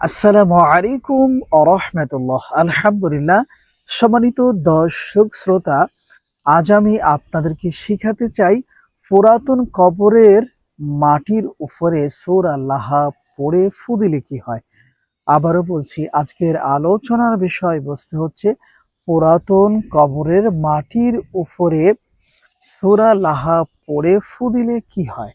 আসসালামু আলাইকুম আরহামতুল্লাহ আলহামদুলিল্লাহ, সম্মানিত দর্শক শ্রোতা, আজ আমি আপনাদেরকে শিখাতে চাই পুরাতন কবরের মাটির উপরে সোর আল্লাহ পড়ে ফুদিলে কি হয়। আবারও বলছি, আজকের আলোচনার বিষয়বস্তু হচ্ছে পুরাতন কবরের মাটির উপরে সুরা লাহা পড়ে ফুদিলে কি হয়।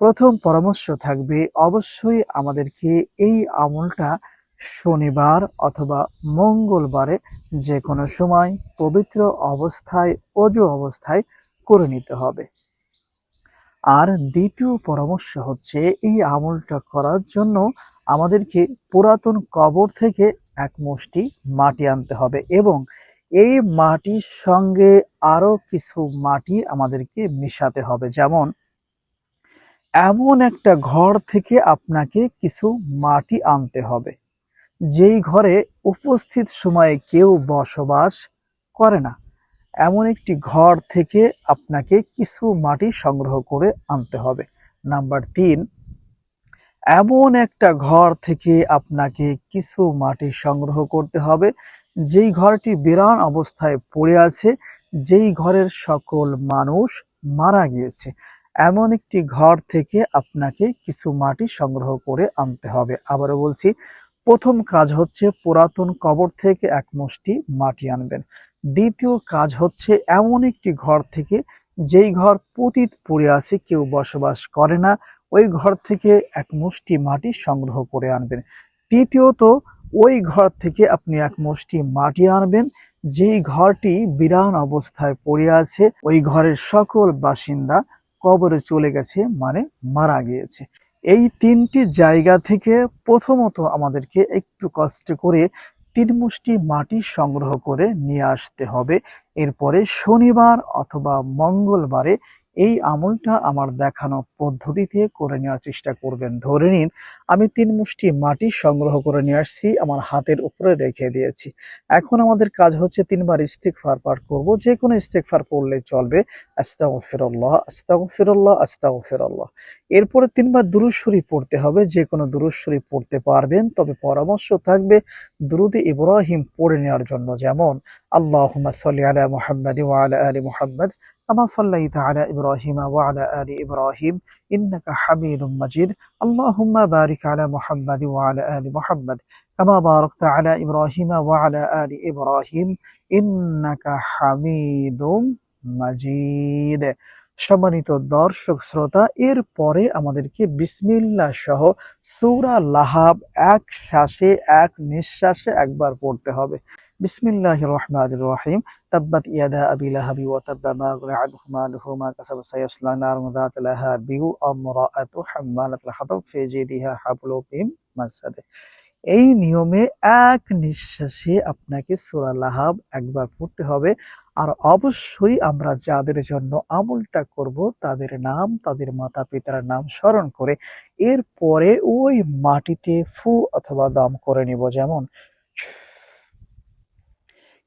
প্রথম পরামর্শ থাকবে অবশ্যই আমাদেরকে এই আমলটা শনিবার অথবা মঙ্গলবারে যে কোনো সময় পবিত্র অবস্থায়, অজু অবস্থায় করে নিতে হবে। আর দ্বিতীয় পরামর্শ হচ্ছে এই আমলটা করার জন্য আমাদেরকে পুরাতন কবর থেকে এক মুষ্টি মাটি আনতে হবে এবং এই মাটির সঙ্গে আরও কিছু মাটি আমাদেরকে মিশাতে হবে। যেমন এমন একটা ঘর থেকে আপনাকে কিছু মাটি আনতে হবে। যেই ঘরে উপস্থিত সময়ে কেউ বসবাস করে না, এমন একটি ঘর থেকে আপনাকে কিছু মাটি সংগ্রহ করে আনতে হবে। নাম্বার তিন, এমন একটা ঘর থেকে আপনাকে কিছু মাটি সংগ্রহ করতে হবে, যেই ঘরটি বিরান অবস্থায় পড়ে আছে, যেই ঘরের সকল মানুষ মারা গিয়েছে। এমন একটি ঘর থেকে আপনাকে কিছু মাটি সংগ্রহ করে আনতে হবে। আবারও বলছি, প্রথম কাজ হচ্ছে পুরাতন কবর থেকে এক মুষ্টি মাটি আনবেন। দ্বিতীয় কাজ হচ্ছে এমন একটি ঘর থেকে যেই ঘর পতিত পড়ে আছে, কেউ বসবাস করে না, ওই ঘর থেকে এক মুষ্টি মাটি সংগ্রহ করে আনবেন। তৃতীয়ত, ওই ঘর থেকে আপনি এক মুষ্টি মাটি আনবেন, যেই ঘরটি বিরান অবস্থায় পড়ে আছে, ওই ঘরের সকল বাসিন্দা কবরে চলে গেছে মানে মারা গিয়েছে। এই তিনটি জায়গা থেকে প্রথমত আমাদেরকে একটু কষ্ট করে তিন মুষ্টি মাটি সংগ্রহ করে নিয়ে আসতে হবে। এরপরে শনিবার অথবা মঙ্গলবারে এই আমলটা আমার দেখানো পদ্ধতিতে করে নেওয়ার চেষ্টা করবেন। ধরে নিন, আমি তিন মুষ্টি মাটি সংগ্রহ করে নিয়ে আসছি, আমার হাতের উপরে রেখে দিয়েছি। এখন আমাদের কাজ হচ্ছে তিনবার ইস্তেকফার পাঠ করব। যে কোনো ইস্তেকফার পড়লে চলবে, আস্তাগফিরুল্লাহ আস্তাগফিরুল্লাহ আস্তাগফিরুল্লাহ। এরপরে তিনবার দুরুদ শরীফ পড়তে হবে। যে কোনো দুরুদ শরীফ পড়তে পারবেন, তবে পরামর্শ থাকবে দুরুদে ইব্রাহিম পড়ে নেওয়ার জন্য। যেমন, আল্লাহুম্মা সাল্লি আলা মোহাম্মদ আলা আলি মুহাম্মাদ। كما صليت على إبراهيم وعلى آل إبراهيم إنك حميد مجيد اللهم بارك على محمد وعلى آل محمد كما باركت على إبراهيم وعلى آل إبراهيم إنك حميد মাজিদ সম্মানিত দর্শক শ্রোতা এর পরে আমাদেরকে বিসমিল্লাহ সহ সূরা লাহাব এক শ্বাসে এক নিঃশ্বাসে একবার পড়তে হবে বিসমিল্লাহ রহমান রহিম তাব্বাত ইয়াদা আবি লাহাবি ওয়া তাব্বা মা মা কাসাবা ফি জিদিহা হাবলুম মিন মাসাদ। এই নিয়মে এক নিঃশ্বাসে আপনাকে সূরা লাহাব একবার পড়তে হবে। আর অবশ্যই আমরা যাদের জন্য আমলটা করব, তাদের নাম, তাদের মাতা পিতার নাম স্মরণ করে এরপরে ওই মাটিতে ফু অথবা দম করে নিব। যেমন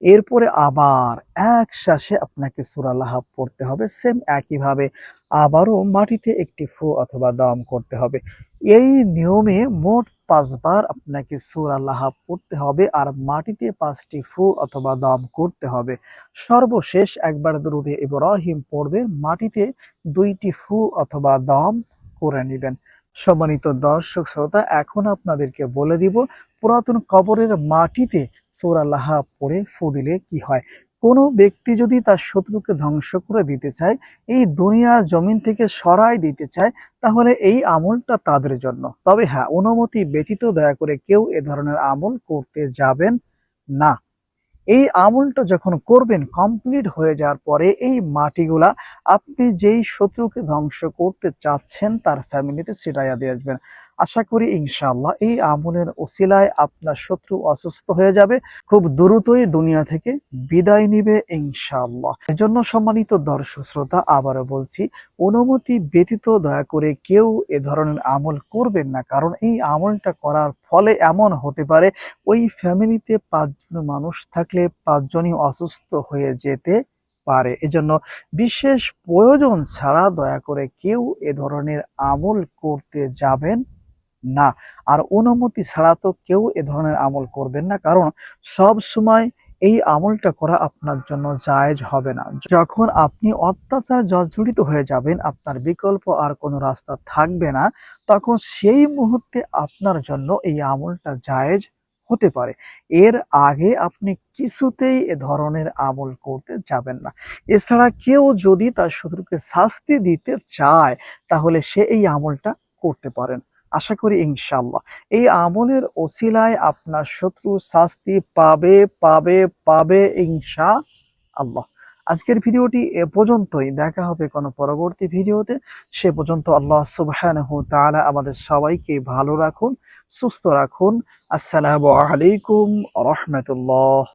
এরপরে আবার এক শ্বাসে আপনাকে সূরা লাহাব পড়তে হবে সেম একইভাবে আবারও মাটিতে একটি ফু অথবা দম করতে হবে। এই নিয়মে মোট পাঁচবার আপনাকে সূরা লাহাব পড়তে হবে আর মাটিতে পাঁচটি ফু অথবা দম করতে হবে। সর্বশেষ একবার দরুদে ইব্রাহিম পড়বে মাটিতে দুইটি ফু অথবা দম করে নেবেন। সম্মানিত দর্শক শ্রোতা, এখন আপনাদেরকে বলে দিব, পুরাতন কবরের মাটিতে সূরা লাহাব পড়ে ফু কি হয়? কোনো ব্যক্তি যদি তার শত্রুকে ধ্বংস করে দিতে চায়, এই দুনিয়ার জমিন থেকে সরাই দিতে চায়, তাহলে এই আমলটা তাদের জন্য। তবে হ্যাঁ অনুমতি ব্যতীত দয়া করে কেউ এ ধরনের আমল করতে যাবেন না। এই আমলটা যখন করবেন কমপ্লিট হয়ে যাওয়ার পরে এই মাটিগুলা আপনি যেই শত্রুকে ধ্বংস করতে চাচ্ছেন, তার ফ্যামিলিতে ছিটাইয়া দিয়ে আসবেন। আশা করি ইনশাআল্লাহ এই আমলের ওসিলায় আপনার শত্রু অসুস্থ হয়ে যাবে, খুব দ্রুতই দুনিয়া থেকে বিদায় নিবে ইনশাআল্লাহ। এজন্য সম্মানিত দর্শক শ্রোতা, আবারও বলছি, অনুমতি ব্যতীত দয়া করে কেউ এ ধরনের আমল করবেন না, কারণ এই আমলটা করার ফলে এমন হতে পারে, ওই ফ্যামিলিতে পাঁচজন মানুষ থাকলে পাঁচজনই অসুস্থ হয়ে যেতে পারে। এজন্য বিশেষ প্রয়োজন ছাড়া দয়া করে কেউ এ ধরনের আমল করতে যাবেন না। আর অনুমতি ছাড়া তো কেউ এ ধরনের আমল করবেন না। কারণ সব সময় এই আমলটা করা আপনার জন্য জায়েজ হবে না। যখন আপনি অত্যাচার জর্জরিত হয়ে যাবেন, আপনার বিকল্প আর কোনো রাস্তা থাকবে না, তখন সেই মুহূর্তে আপনার জন্য এই আমলটা জায়েজ হতে পারে। এর আগে আপনি কিছুতেই এ ধরনের আমল করতে যাবেন না। এছাড়া কেউ যদি তার শত্রুকে শাস্তি দিতে চায়, তাহলে সে এই আমলটা করতে পারেন। আশা করি ইনশাল্লাহ এই আমলের ওসিলায় আপনার শত্রু শাস্তি পাবে পাবে পাবে ইনশা আল্লাহ আজকের ভিডিওটি এ পর্যন্তই। দেখা হবে কোনো পরবর্তী ভিডিওতে। সে পর্যন্ত আল্লাহ সুবহানাহু তাআলা আমাদের সবাইকে ভালো রাখুন, সুস্থ রাখুন। আসসালামু আলাইকুম রহমতুল্লাহ।